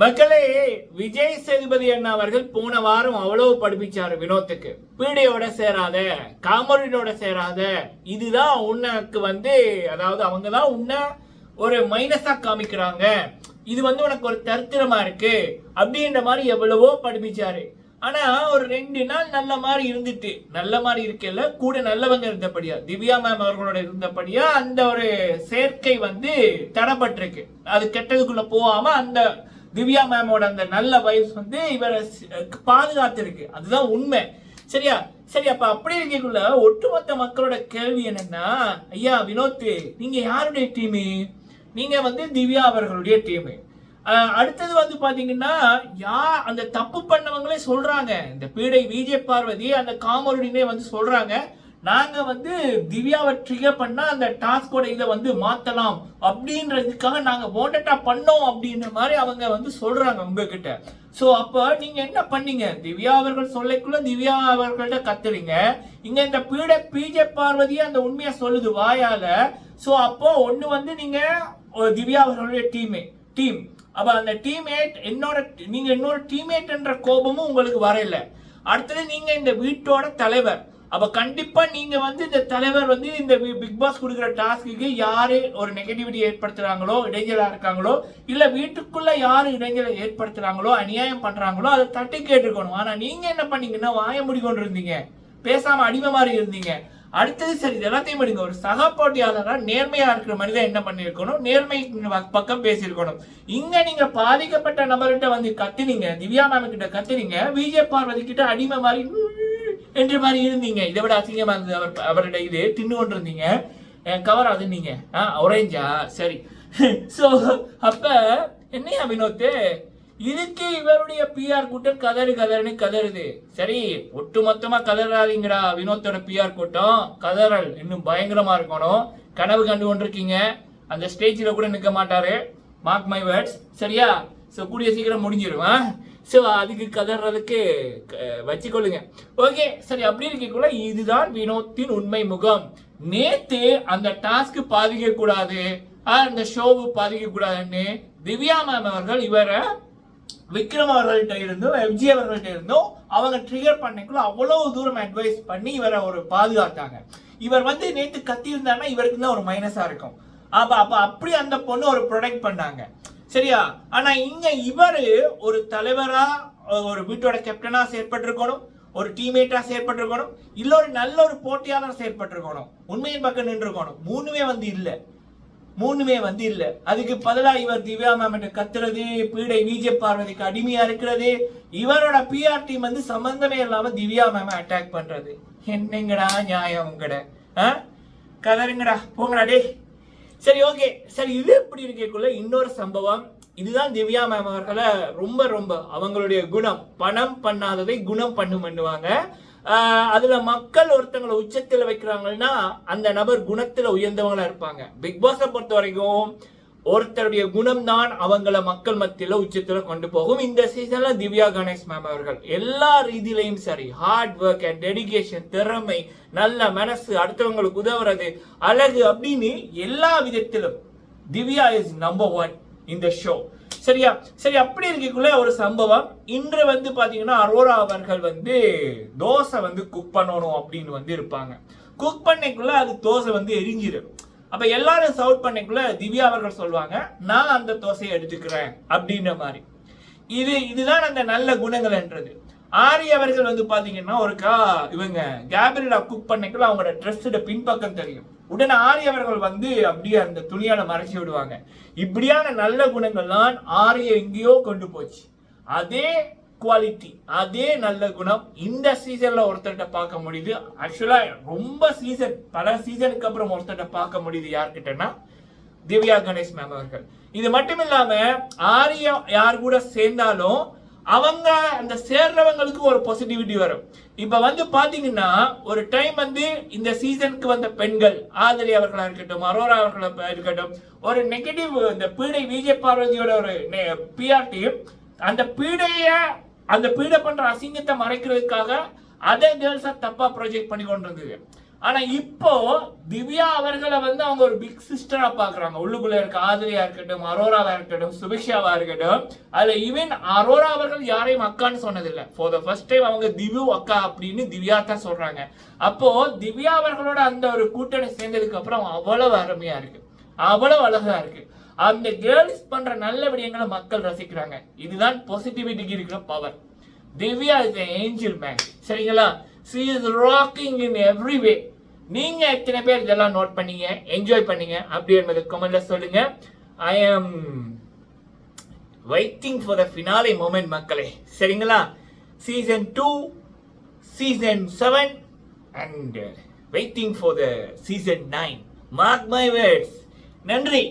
மக்களே விஜய் சேதுபதி அண்ணா அவர்கள் போன வாரம் அவ்வளவு படிப்பிச்சாரு வினோத்துக்கு. பீடியோட சேராத காமெடியோட சேராத இதுதான் உனக்கு வந்து அதாவது அவங்க தான் உன்னை ஒரு மைனஸா காமிக்கிறாங்க. இது வந்து உனக்கு ஒரு தரித்திரமா இருக்கு. அப்படின்ற மாதிரி எவ்வளவோ படிப்பிச்சாரு. ஆனா ஒரு ரெண்டு நாள் நல்ல மாதிரி இருந்துட்டு நல்ல மாதிரி இருக்கல கூட நல்லவங்க இருந்தபடியா திவ்யா மேம் அவர்களோட இருந்தபடியா அந்த ஒரு சேர்க்கை வந்து தடப்பட்டிருக்கு. அது கெட்டதுக்குள்ள போகாம அந்த திவ்யா மேமோட அந்த நல்ல வைஃப் வந்து இவரை பாதுகாத்திருக்கு. அதுதான் உண்மை. சரியா? சரி அப்ப அப்படி இருக்கக்குள்ள ஒட்டுமொத்த மக்களோட கேள்வி என்னன்னா ஐயா வினோத் நீங்க யாருடைய டீமு நீங்க வந்து திவ்யா அவர்களுடைய டீமு அடுத்தது வந்து பாத்தீங்கன்னா யா அந்த தப்பு பண்ணவங்களே சொல்றாங்க. இந்த பீடை விஜய் பார்வதி அந்த காமருடினே வந்து சொல்றாங்க. நாங்க வந்து திவ்யாவை ட்ரிகர் பண்ணா அந்த டாஸ்கோட இதை வந்து மாத்தலாம் அப்படின்றதுக்காக நாங்க வாண்டட்டா பண்ணோம் அப்படின்ற மாதிரி அவங்க வந்து சொல்றாங்க உங்ககிட்ட. ஸோ அப்போ நீங்கள் என்ன பண்ணீங்க? திவ்யா அவர்கள் சொல்லைக்குள்ள திவ்யா அவர்கள்ட்ட கத்துறீங்க. இங்கே இந்த பீட பிஜே பார்வதியை அந்த உண்மையை சொல்லுது வாயால். ஸோ அப்போ ஒன்று வந்து நீங்கள் திவ்யா அவர்களுடைய டீமே டீம் அப்போ அந்த டீம்மேட் என்னோட நீங்கள் இன்னொரு டீம்மேட்ன்ற கோபமும் உங்களுக்கு வரையில. அடுத்தது நீங்கள் இந்த வீட்டோட தலைவர். அப்போ கண்டிப்பாக நீங்கள் வந்து இந்த தலைவர் வந்து இந்த பிக் பாஸ் கொடுக்குற டாஸ்க்கு யார் ஒரு நெகட்டிவிட்டி ஏற்படுத்துகிறாங்களோ இடைஞ்சலாக இருக்காங்களோ இல்லை வீட்டுக்குள்ளே யார் இடைஞ்சலை ஏற்படுத்துகிறாங்களோ அநியாயம் பண்ணுறாங்களோ அதை தட்டி கேட்டுருக்கணும். ஆனால் நீங்கள் என்ன பண்ணீங்கன்னா வாய முடி கொண்டு இருந்தீங்க பேசாமல் அடிமை மாதிரி இருந்தீங்க. அடுத்தது சரி இது எல்லாத்தையும் படிங்க ஒரு சக போட்டியாளராக நேர்மையாக இருக்கிற மனிதன் என்ன பண்ணியிருக்கணும்? நேர்மை பக்கம் பேசியிருக்கணும். இங்கே நீங்கள் பாதிக்கப்பட்ட நபர்கிட்ட வந்து கத்துனீங்க. திவ்யா மேம் கிட்ட கத்துனீங்க. விஜய் பார்வதி கிட்ட அடிமை மாதிரி என்ற மாதிரி இருந்தீங்க. இதை விட அசிங்கமா இருந்தது அவர் அவருடைய இது தின்னு கொண்டு இருந்தீங்க. கவர் அது நீங்க. ஒரேஞ்சா சரி. சோ அப்ப என்னையா வினோத்து? இதுக்கு இவருடைய பிஆர் கூட்டம் கதறு கதறுன்னு கதறுது. சரி ஒட்டு மொத்தமா கதறாதீங்கடா வினோத்தோட பிஆர் கூட்டம். கதறல். இன்னும் பயங்கரமா இருக்கணும். கனவு கண்டு கொண்டிருக்கீங்க. அந்த ஸ்டேஜில் கூட நிற்க மாட்டாரு. மார்க் மை வேர்ட்ஸ் சரியா? ஸோ கூடிய சீக்கிரம் முடிஞ்சிருவேன் ஸோ அதுக்கு கதறதுக்கு வச்சுக்கொள்ளுங்க. ஓகே சரி அப்படி இருக்கக்குள்ள இதுதான் வினோத்தின் உண்மை முகம். நேத்து அந்த டாஸ்க் பாதிக்க கூடாது அந்த ஷோவு பாதிக்க கூடாதுன்னு திவ்யா மேம் அவர்கள் இவரை விக்ரம் அவர்கள்ட்ட இருந்தும் எம்ஜி அவர்கள்ட்ட இருந்தும் அவங்க ட்ரிகர் பண்ணிக்குள்ள அவ்வளவு தூரம் அட்வைஸ் பண்ணி இவரை ஒரு பாதுகாத்தாங்க. இவர் வந்து நேத்து கத்தி இருந்தாருன்னா இவருக்கு தான் ஒரு மைனஸா இருக்கும். அப்ப அப்ப அப்படி அந்த பொண்ணு ஒரு ப்ரொடெக்ட் பண்ணாங்க. சரியா? ஆனா இங்க இவரு ஒரு தலைவரா ஒரு வீட்டோட கேப்டனா செயற்பட்டிருக்கணும் ஒரு டீம்மேட்டா செயற்பட்டிருக்கணும் இல்ல ஒரு நல்ல ஒரு போட்டியாளர் செயற்பட்டிருக்கணும். உண்மையின் பக்கம் நின்றுக்கணும் மூணுமே வந்து இல்லை. மூணுமே வந்து இல்ல. அதுக்கு பதிலாக இவர் திவ்யா மேம் கத்துறது பீடை விஜய் பார்வதிக்கு அடிமையா இருக்கிறது இவரோட பிஆர் டீம் வந்து சம்பந்தமே இல்லாம திவ்யா மேம் அட்டாக் பண்றது. என்னங்கடா நியாயம் உங்கட? ஆ? போங்கடா டேய். சரி ஓகே சரி இது எப்படி இருக்கக்குள்ள இன்னொரு சம்பவம். இதுதான் திவ்யா மேம் அவர்களை ரொம்ப ரொம்ப அவங்களுடைய குணம். பணம் பண்ணாததை குணம் பண்ணும் பண்ணுவாங்க. அதுல மக்கள் ஒருத்தங்களை உச்சத்தில் வைக்கிறாங்கன்னா அந்த நபர் குணத்துல உயர்ந்தவங்களா இருப்பாங்க. பிக் பாஸை பொறுத்த வரைக்கும் ஒருத்தருடைய குணம் தான் அவங்கள மக்கள் மத்தியில உச்சத்துல கொண்டு போகும். இந்த சீசன்ல திவ்யா கணேஷ் மேம் அவர்கள் எல்லா ரீதியிலையும் சரி ஹார்ட் ஒர்க் அண்ட் டெடிகேஷன் திறமை நல்ல மனசு அடுத்தவங்களுக்கு உதவுறது அழகு அப்படின்னு எல்லா விதத்திலும் திவ்யா இஸ் நம்பர் ஒன் இந்த ஷோ சரியா? சரி அப்படி இருக்கக்குள்ள ஒரு சம்பவம். இன்று வந்து பாத்தீங்கன்னா அரோரா அவர்கள் வந்து தோசை வந்து குக் பண்ணணும் அப்படின்னு வந்து இருப்பாங்க. குக் பண்ணக்குள்ள அது தோசை வந்து எரிஞ்சிடும் அப்ப எல்லாரும் சவுட் பண்ணிக்குள்ள திவ்யா அவர்கள் சொல்லுவாங்க நான் அந்த தோசையை எடுத்துக்கிறேன் அப்படின்ற மாதிரி. இது இதுதான் அந்த நல்ல குணங்கள்ன்றது. ஆரி அவர்கள் வந்து பாத்தீங்கன்னா ஒருக்கா இவங்க கேபிரிலா குக் பண்ணிக்குள்ள அவங்களோட ட்ரெஸ்ஸோட பின்பக்கம் தெரியும். உடனே ஆரி அவர்கள் வந்து அப்படியே அந்த துணியால மறைச்சி விடுவாங்க. இப்படியான நல்ல குணங்கள்லாம் ஆரிய எங்கேயோ கொண்டு போச்சு. அதே குவாலிட்டி அதே நல்ல குணம் இந்த சீசன்ல ஒருத்தர்கிட்ட பார்க்க முடியுது. ஆக்சுவலா ரொம்ப சீசன் பல சீசனுக்கு அப்புறம் ஒருத்தர்கிட்ட பார்க்க முடியுது யார்கிட்டன்னா திவ்யா கணேஷ் மேம் அவர்கள். இது மட்டும் இல்லாம ஆரியா யார் கூட சேர்ந்தாலும் அவங்க அந்த சேர்றவங்களுக்கு ஒரு பாசிட்டிவிட்டி வரும். இப்ப வந்து பாத்தீங்கன்னா ஒரு டைம் வந்து இந்த சீசனுக்கு வந்த பெண்கள் ஆதரி அவர்களா இருக்கட்டும் அரோரா அவர்களா இருக்கட்டும் ஒரு நெகட்டிவ் இந்த பீடை விஜய் பார்வதியோட ஒரு பிஆர் டீம் அந்த பீடைய அந்த பீட பண்ற அசிங்கத்தை மறைக்கிறதுக்காக அதே கேர்ள்ஸை தப்பா ப்ரொஜெக்ட் பண்ணி கொண்டு இருந்தது ஆனா இப்போ திவ்யா அவர்களை வந்து அவங்க ஒரு பிக் சிஸ்டரா பாக்குறாங்க உள்ளுக்குள்ள இருக்க ஆதிரியா இருக்கட்டும் அரோராவா இருக்கட்டும் சுபிக்ஷாவா இருக்கட்டும். அதுல ஈவன் அரோரா அவர்கள் யாரையும் அக்கான்னு சொன்னதில்லை. ஃபார் த ஃபர்ஸ்ட் டைம் அவங்க திவ்யு அக்கா அப்படின்னு திவ்யா தான் சொல்றாங்க. அப்போ திவ்யா அவர்களோட அந்த ஒரு கூட்டணி சேர்ந்ததுக்கு அப்புறம் அவ்வளவு அருமையா இருக்கு. அவ்வளவு அழகா இருக்கு. அந்த கேர்ள்ஸ் பண்ற நல்ல விடயங்களை மக்கள் ரசிக்கிறாங்க. இதுதான் பாசிட்டிவிட்டிக்கு இருக்கிற power Divya is angel man சரிங்களா? She is rocking in every way நீங்க எத்தனை பேர் இதெல்லாம் நோட் பண்ணீங்க என்ஜாய் பண்ணீங்க அப்படி என்பது கமெண்ட்ல சொல்லுங்க. I am waiting for the finale moment மக்களே. சரிங்களா? Season two season seven and waiting for the season nine mark my words நன்றி.